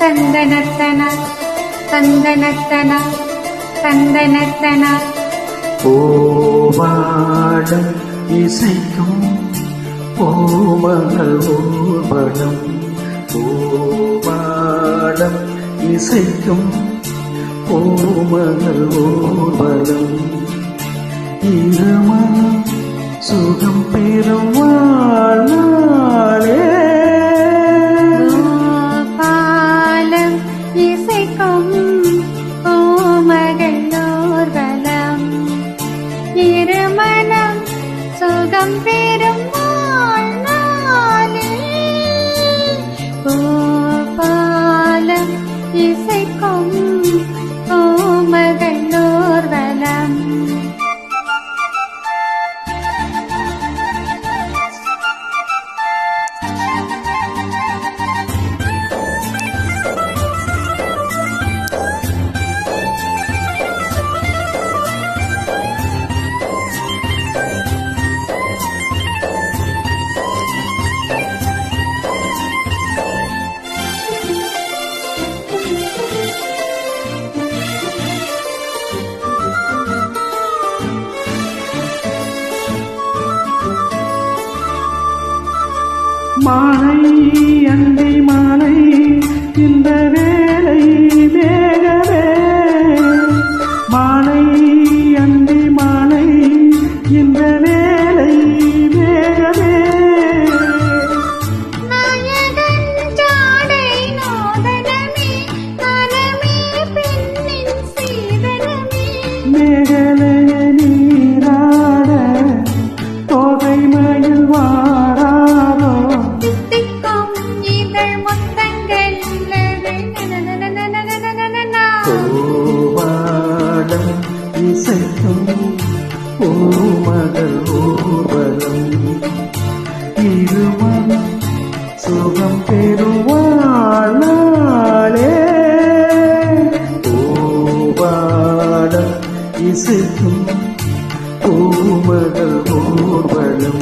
தந்தனத்தன தந்தனத்தன தந்தனத்தன பூவாடம் இசைக்கும் பூமகள் ஊர்வலம் பூவாடம் இசைக்கும் பூமகள் ஊர்வலம் இருமனம் சுகம் பெறும் வாழ இசைக்கும். ஓ அண்டை மாலை இந்த வேலை வேகவே மாலை அண்டை மாலை இந்த പൂമകൾ പൂവളം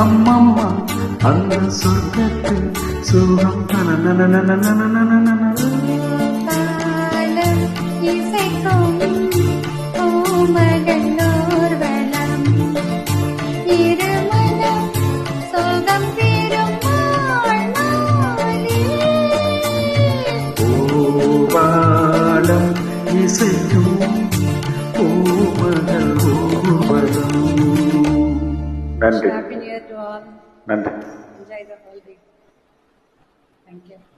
அம்மம்மா அந்த சொர்க்கத்து சுகம். இசைக்கும் பூமகள் நன்றி. all. Nandhi. Whole day. Thank you.